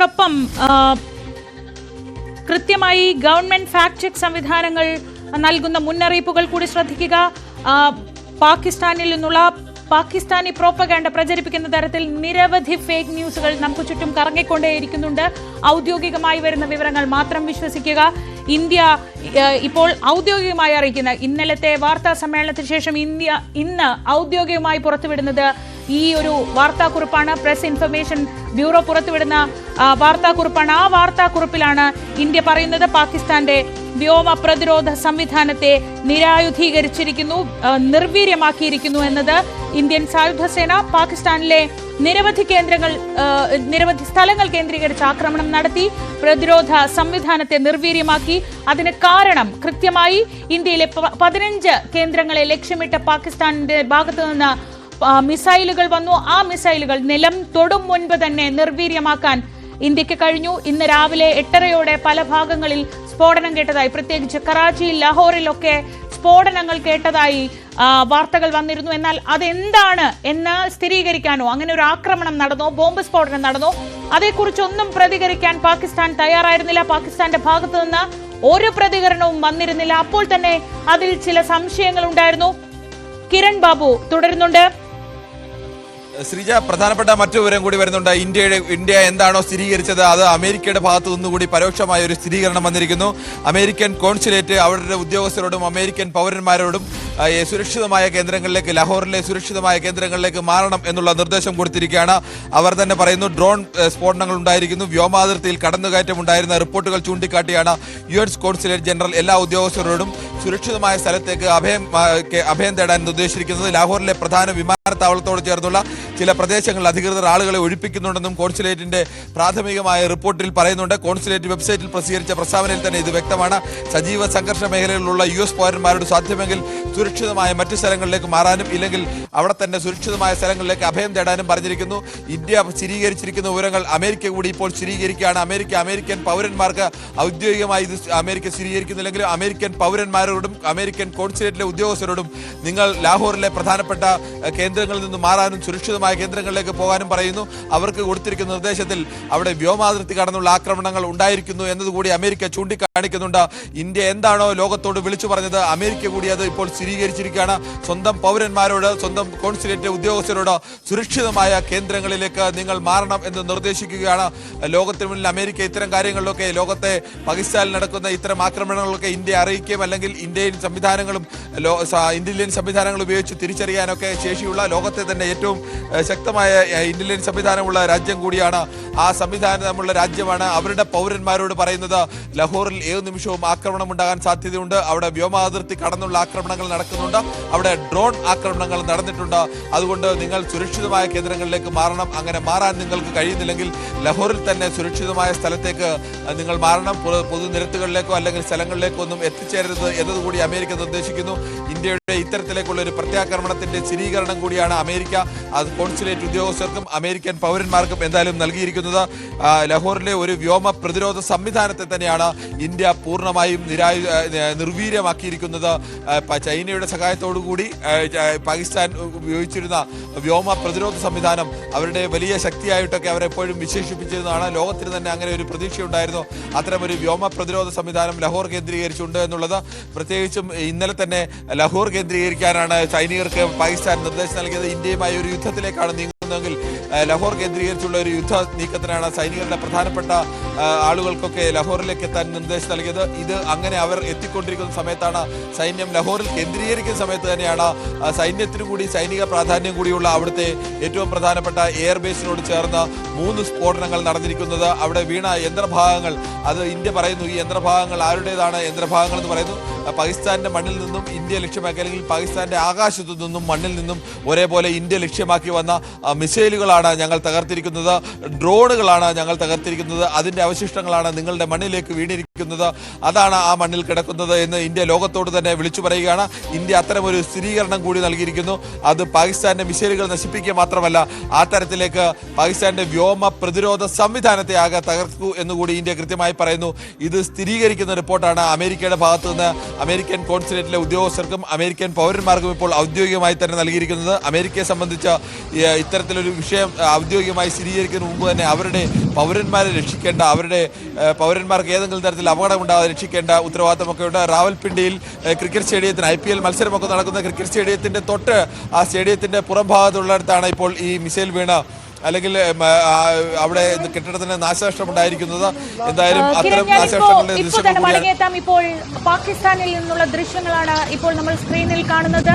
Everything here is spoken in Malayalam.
അതോടൊപ്പം കൃത്യമായി ഗവൺമെന്റ് ഫാക്ട് ചെക്ക് സംവിധാനങ്ങൾ നൽകുന്ന മുന്നറിയിപ്പുകൾ കൂടി ശ്രദ്ധിക്കുക. പാകിസ്ഥാനിൽ നിന്നുള്ള പാകിസ്ഥാനി പ്രോപ്പഗാൻഡ പ്രചരിപ്പിക്കുന്ന തരത്തിൽ നിരവധി ഫേക്ക് ന്യൂസുകൾ നമുക്ക് ചുറ്റും കറങ്ങിക്കൊണ്ടേയിരിക്കുന്നുണ്ട്. ഔദ്യോഗികമായി വരുന്ന വിവരങ്ങൾ മാത്രം വിശ്വസിക്കുക. ഇന്ത്യ ഇപ്പോൾ ഔദ്യോഗികമായി അറിയിക്കുന്ന ഇന്നലത്തെ വാർത്താ സമ്മേളനത്തിന് ശേഷം ഇന്ത്യ ഇന്ന് ഔദ്യോഗികമായി പുറത്തുവിടുന്നത് ഈ ഒരു വാർത്താക്കുറിപ്പാണ് പ്രസ് ഇൻഫർമേഷൻ ബ്യൂറോ പുറത്തുവിടുന്ന വാർത്താക്കുറിപ്പാണ്. ആ വാർത്താക്കുറിപ്പിലാണ് ഇന്ത്യ പറയുന്നത്. പാകിസ്ഥാന്റെ വ്യോമ പ്രതിരോധ സംവിധാനത്തെ നിരായുധീകരിച്ചിരിക്കുന്നു നിർവീര്യമാക്കിയിരിക്കുന്നു എന്നത് ഇന്ത്യൻ സായുധ സേന പാകിസ്ഥാനിലെ നിരവധി കേന്ദ്രങ്ങൾ നിരവധി സ്ഥലങ്ങൾ കേന്ദ്രീകരിച്ച് ആക്രമണം നടത്തി പ്രതിരോധ സംവിധാനത്തെ നിർവീര്യമാക്കി. അതിന് കാരണം കൃത്യമായി ഇന്ത്യയിലെ പതിനഞ്ച് കേന്ദ്രങ്ങളെ ലക്ഷ്യമിട്ട് പാകിസ്ഥാനിന്റെ ഭാഗത്തു നിന്ന് മിസൈലുകൾ വന്നു. ആ മിസൈലുകൾ നിലം തൊടും മുൻപ് തന്നെ നിർവീര്യമാക്കാൻ ഇന്ത്യയ്ക്ക് കഴിഞ്ഞു. ഇന്ന് രാവിലെ എട്ടരയോടെ പല ഭാഗങ്ങളിൽ സ്ഫോടനം കേട്ടതായി പ്രത്യേകിച്ച് കറാച്ചിയിൽ ലാഹോറിലൊക്കെ സ്ഫോടനങ്ങൾ കേട്ടതായി വാർത്തകൾ വന്നിരുന്നു. എന്നാൽ അതെന്താണ് എന്ന് സ്ഥിരീകരിക്കാനോ അങ്ങനെ ഒരു ആക്രമണം നടന്നോ ബോംബ് സ്ഫോടനം നടന്നോ അതേക്കുറിച്ചൊന്നും പ്രതികരിക്കാൻ പാകിസ്ഥാൻ തയ്യാറായിരുന്നില്ല. പാകിസ്ഥാന്റെ ഭാഗത്തു നിന്ന് ഒരു പ്രതികരണവും വന്നിരുന്നില്ല. അപ്പോൾ തന്നെ അതിൽ ചില സംശയങ്ങൾ ഉണ്ടായിരുന്നു കിരൺ ബാബു തുടരുന്നുണ്ട്. ശ്രീജ പ്രധാനപ്പെട്ട മറ്റു വിവരം കൂടി വരുന്നുണ്ട്. ഇന്ത്യയുടെ ഇന്ത്യ എന്താണോ സ്ഥിരീകരിച്ചത് അത് അമേരിക്കയുടെ ഭാഗത്തു നിന്നുകൂടി പരോക്ഷമായ ഒരു സ്ഥിരീകരണം വന്നിരിക്കുന്നു. അമേരിക്കൻ കോൺസുലേറ്റ് അവരുടെ ഉദ്യോഗസ്ഥരോടും അമേരിക്കൻ പൗരന്മാരോടും സുരക്ഷിതമായ കേന്ദ്രങ്ങളിലേക്ക് ലാഹോറിലെ സുരക്ഷിതമായ കേന്ദ്രങ്ങളിലേക്ക് മാറണം എന്നുള്ള നിർദ്ദേശം കൊടുത്തിരിക്കുകയാണ്. അവർ തന്നെ പറയുന്നു ഡ്രോൺ സ്ഫോടനങ്ങൾ ഉണ്ടായിരിക്കുന്നു. വ്യോമാതിർത്തിയിൽ കടന്നുകയറ്റം ഉണ്ടായിരുന്ന റിപ്പോർട്ടുകൾ ചൂണ്ടിക്കാട്ടിയാണ് യു എസ് കോൺസുലേറ്റ് ജനറൽ എല്ലാ ഉദ്യോഗസ്ഥരോടും സുരക്ഷിതമായ സ്ഥലത്തേക്ക് അഭയം അഭയം തേടാൻ നിർദ്ദേശിച്ചിരിക്കുന്നത്. ലാഹോറിലെ പ്രധാന വിമാനത്താവളത്തോട് ചേർന്നുള്ള ചില പ്രദേശങ്ങളിൽ അധികൃതർ ആളുകളെ ഒഴിപ്പിക്കുന്നുണ്ടെന്നും കോൺസുലേറ്റിന്റെ പ്രാഥമികമായ റിപ്പോർട്ടിൽ പറയുന്നുണ്ട്. കോൺസുലേറ്റ് വെബ്സൈറ്റിൽ പ്രസിദ്ധീകരിച്ച പ്രസ്താവനയിൽ തന്നെ ഇത് വ്യക്തമാണ്. സജീവ സംഘർഷ മേഖലയിലുള്ള യു എസ് പൗരന്മാരോട് സാധ്യമെങ്കിൽ സുരക്ഷിതമായ മറ്റ് സ്ഥലങ്ങളിലേക്ക് മാറാനും ഇല്ലെങ്കിൽ അവിടെ തന്നെ സുരക്ഷിതമായ സ്ഥലങ്ങളിലേക്ക് അഭയം തേടാനും പറഞ്ഞിരിക്കുന്നു. ഇന്ത്യ സ്ഥിരീകരിച്ചിരിക്കുന്ന വിവരങ്ങൾ അമേരിക്ക കൂടി ഇപ്പോൾ സ്ഥിരീകരിക്കുകയാണ്. അമേരിക്ക അമേരിക്കൻ പൗരന്മാർക്ക് ഔദ്യോഗികമായി ഇത് അമേരിക്ക സ്ഥിരീകരിക്കുന്നില്ലെങ്കിലും അമേരിക്കൻ പൗരന്മാരോടും അമേരിക്കൻ കോൺസുലേറ്റിലെ ഉദ്യോഗസ്ഥരോടും നിങ്ങൾ ലാഹോറിലെ പ്രധാനപ്പെട്ട കേന്ദ്രങ്ങളിൽ നിന്ന് മാറാനും സുരക്ഷിതമായ കേന്ദ്രങ്ങളിലേക്ക് പോകാനും പറയുന്നു. അവർക്ക് കൊടുത്തിരിക്കുന്ന നിർദ്ദേശത്തിൽ അവിടെ വ്യോമാതിർത്തി കടന്നുള്ള ആക്രമണങ്ങൾ ഉണ്ടായിരിക്കുന്നു എന്നതുകൂടി അമേരിക്ക ചൂണ്ടിക്കാണിക്കുന്നുണ്ട്. ഇന്ത്യ എന്താണോ ലോകത്തോട് വിളിച്ചു പറഞ്ഞത് അമേരിക്ക കൂടി അത് ഇപ്പോൾ സ്ഥിരീകരിച്ചിരിക്കുകയാണ്. സ്വന്തം പൗരന്മാരോട് സ്വന്തം കോൺസുലേറ്റ് ഉദ്യോഗസ്ഥരോട് സുരക്ഷിതമായ കേന്ദ്രങ്ങളിലേക്ക് നിങ്ങൾ മാറണം എന്ന് നിർദ്ദേശിക്കുകയാണ്. ലോകത്തിന് മുന്നിൽ അമേരിക്ക ഇത്തരം കാര്യങ്ങളിലൊക്കെ ലോകത്തെ പാകിസ്ഥാനിൽ നടക്കുന്ന ഇത്തരം ആക്രമണങ്ങളൊക്കെ ഇന്ത്യ അറിയിക്കുകയും അല്ലെങ്കിൽ ഇന്ത്യൻ സംവിധാനങ്ങളും ഇന്ത്യൻ സംവിധാനങ്ങൾ ഉപയോഗിച്ച് തിരിച്ചറിയാനൊക്കെ ശേഷിയുള്ള ലോകത്തെ തന്നെ ഏറ്റവും ശക്തമായ ഇന്റലിജൻസ് സംവിധാനമുള്ള രാജ്യം കൂടിയാണ് ആ സംവിധാനമുള്ള രാജ്യമാണ്. അവരുടെ പൗരന്മാരോട് പറയുന്നത് ലഹോറിൽ ഏത് നിമിഷവും ആക്രമണം ഉണ്ടാകാൻ സാധ്യതയുണ്ട്. അവിടെ വ്യോമാതിർത്തി കടന്നുള്ള ആക്രമണങ്ങൾ നടക്കുന്നുണ്ട്. അവിടെ ഡ്രോൺ ആക്രമണങ്ങൾ നടന്നിട്ടുണ്ട്. അതുകൊണ്ട് നിങ്ങൾ സുരക്ഷിതമായ കേന്ദ്രങ്ങളിലേക്ക് മാറണം. അങ്ങനെ മാറാൻ നിങ്ങൾക്ക് കഴിയുന്നില്ലെങ്കിൽ ലഹോറിൽ തന്നെ സുരക്ഷിതമായ സ്ഥലത്തേക്ക് നിങ്ങൾ മാറണം. പൊതുനിരത്തുകളിലേക്കോ അല്ലെങ്കിൽ സ്ഥലങ്ങളിലേക്കോ ഒന്നും എത്തിച്ചേരരുത് എന്നതുകൂടി അമേരിക്ക നിർദ്ദേശിക്കുന്നു. ഇന്ത്യയുടെ ഇത്തരത്തിലേക്കുള്ള ഒരു പ്രത്യാക്രമണത്തിന്റെ സ്ഥിരീകരണം കൂടിയാണ് അമേരിക്ക. അത് കോൺസുലേറ്റ് ഉദ്യോഗസ്ഥർക്കും അമേരിക്കൻ പൗരന്മാർക്കും എന്തായാലും നൽകിയിരിക്കുന്നത് ലഹോറിലെ ഒരു വ്യോമ പ്രതിരോധ സംവിധാനത്തെ തന്നെയാണ് ഇന്ത്യ പൂർണമായും നിരായു നിർവീര്യമാക്കിയിരിക്കുന്നത്. ചൈനയുടെ സഹായത്തോടു കൂടി പാകിസ്ഥാൻ ഉപയോഗിച്ചിരുന്ന വ്യോമ പ്രതിരോധ സംവിധാനം അവരുടെ വലിയ ശക്തിയായിട്ടൊക്കെ അവരെപ്പോഴും വിശേഷിപ്പിച്ചിരുന്നതാണ്. ലോകത്തിന് തന്നെ അങ്ങനെ ഒരു പ്രതീക്ഷയുണ്ടായിരുന്നു. അത്തരമൊരു വ്യോമ പ്രതിരോധ സംവിധാനം ലഹോർ കേന്ദ്രീകരിച്ചുണ്ട് എന്നുള്ളത്. പ്രത്യേകിച്ചും ഇന്നലെ തന്നെ ലഹോർ കേന്ദ്രീകരിക്കാനാണ് സൈനികർക്ക് പാകിസ്ഥാൻ നിർദ്ദേശം നൽകിയത്. ഇന്ത്യയുമായി ഒരു യുദ്ധത്തിലേക്കാണ് നീങ്ങുന്നതെങ്കിൽ ലഹോർ കേന്ദ്രീകരിച്ചുള്ള ഒരു യുദ്ധ നീക്കത്തിനാണ് സൈനികരുടെ പ്രധാനപ്പെട്ട ആളുകൾക്കൊക്കെ ലഹോറിലേക്ക് എത്താൻ നിർദ്ദേശം നൽകിയത്. ഇത് അങ്ങനെ അവർ എത്തിക്കൊണ്ടിരിക്കുന്ന സമയത്താണ് സൈന്യം ലഹോറിൽ കേന്ദ്രീകരിക്കുന്ന സമയത്ത് തന്നെയാണ് സൈന്യത്തിനു കൂടി സൈനിക പ്രാധാന്യം കൂടിയുള്ള അവിടുത്തെ ഏറ്റവും പ്രധാനപ്പെട്ട എയർബേസിനോട് ചേർന്ന് മൂന്ന് സ്ഫോടനങ്ങൾ നടന്നിരിക്കുന്നത്. അവിടെ വീണ യന്ത്രഭാഗങ്ങൾ അത് ഇന്ത്യ പറയുന്നു ഈ യന്ത്രഭാഗങ്ങൾ ആരുടേതാണ് യന്ത്രഭാഗങ്ങൾ എന്ന് പറയുന്നു. പാകിസ്ഥാന്റെ മണ്ണിൽ നിന്നും ഇന്ത്യ ലക്ഷ്യമാക്കി അല്ലെങ്കിൽ പാകിസ്ഥാന്റെ ആകാശത്തു നിന്നും മണ്ണിൽ നിന്നും ഒരേപോലെ ഇന്ത്യ ലക്ഷ്യമാക്കി വന്ന മിസൈലുകളാണ് ഞങ്ങൾ തകർത്തിരിക്കുന്നത്. ഡ്രോണുകളാണ് ഞങ്ങൾ തകർത്തിരിക്കുന്നത്. അതിന്റെ അവശിഷ്ടങ്ങളാണ് നിങ്ങളുടെ മണ്ണിലേക്ക് വീണിരിക്കുന്നത്. അതാണ് ആ മണ്ണിൽ കിടക്കുന്നത് എന്ന് ഇന്ത്യ ലോകത്തോട് തന്നെ വിളിച്ചു പറയുകയാണ്. ഇന്ത്യ അത്തരമൊരു സ്ഥിരീകരണം കൂടി നൽകിയിരിക്കുന്നു. അത് പാകിസ്ഥാന്റെ മിസൈലുകൾ നശിപ്പിക്കുക മാത്രമല്ല ആ തരത്തിലേക്ക് പാകിസ്ഥാന്റെ വ്യോമ പ്രതിരോധ സംവിധാനത്തെ ആകെ തകർക്കൂ എന്നുകൂടി ഇന്ത്യ കൃത്യമായി പറയുന്നു. ഇത് സ്ഥിരീകരിക്കുന്ന റിപ്പോർട്ടാണ് അമേരിക്കയുടെ ഭാഗത്തു നിന്ന് അമേരിക്കൻ കോൺസുലേറ്റിലെ ഉദ്യോഗസ്ഥർക്കും അമേരിക്കൻ പൗരന്മാർക്കും ഇപ്പോൾ ഔദ്യോഗികമായി തന്നെ നൽകിയിരിക്കുന്നത് അമേരിക്കയെ സംബന്ധിച്ച ഇത്തരത്തിലൊരു വിഷയം ഔദ്യോഗികമായി സ്ഥിരീകരിക്കുന്ന മുമ്പ് തന്നെ അവരുടെ പൗരന്മാരെ രക്ഷിക്കേണ്ട അവരുടെ പൗരന്മാർക്ക് ഏതെങ്കിലും തരത്തിൽ അപകടമുണ്ടാകാതെ രക്ഷിക്കേണ്ട ഉത്തരവാദിത്തമൊക്കെ ഉണ്ട്. റാവൽപിണ്ടിയിൽ ക്രിക്കറ്റ് സ്റ്റേഡിയത്തിന് ഐ പി എൽ മത്സരമൊക്കെ നടക്കുന്ന ക്രിക്കറ്റ് സ്റ്റേഡിയത്തിന്റെ തൊട്ട് ആ സ്റ്റേഡിയത്തിന്റെ പുറം ഭാഗത്തുള്ളിടത്താണ് ഇപ്പോൾ ഈ മിസൈൽ വീണ അല്ലെങ്കിൽ അവിടെ കെട്ടിടത്തിന് നാശനഷ്ടം ഉണ്ടായിരിക്കുന്നത് എന്തായാലും അത്തരം നാശനഷ്ടങ്ങളുടെ ഇപ്പോൾ പാകിസ്ഥാനിൽ നിന്നുള്ള ദൃശ്യങ്ങളാണ് ഇപ്പോൾ നമ്മൾ സ്ക്രീനിൽ കാണുന്നത്.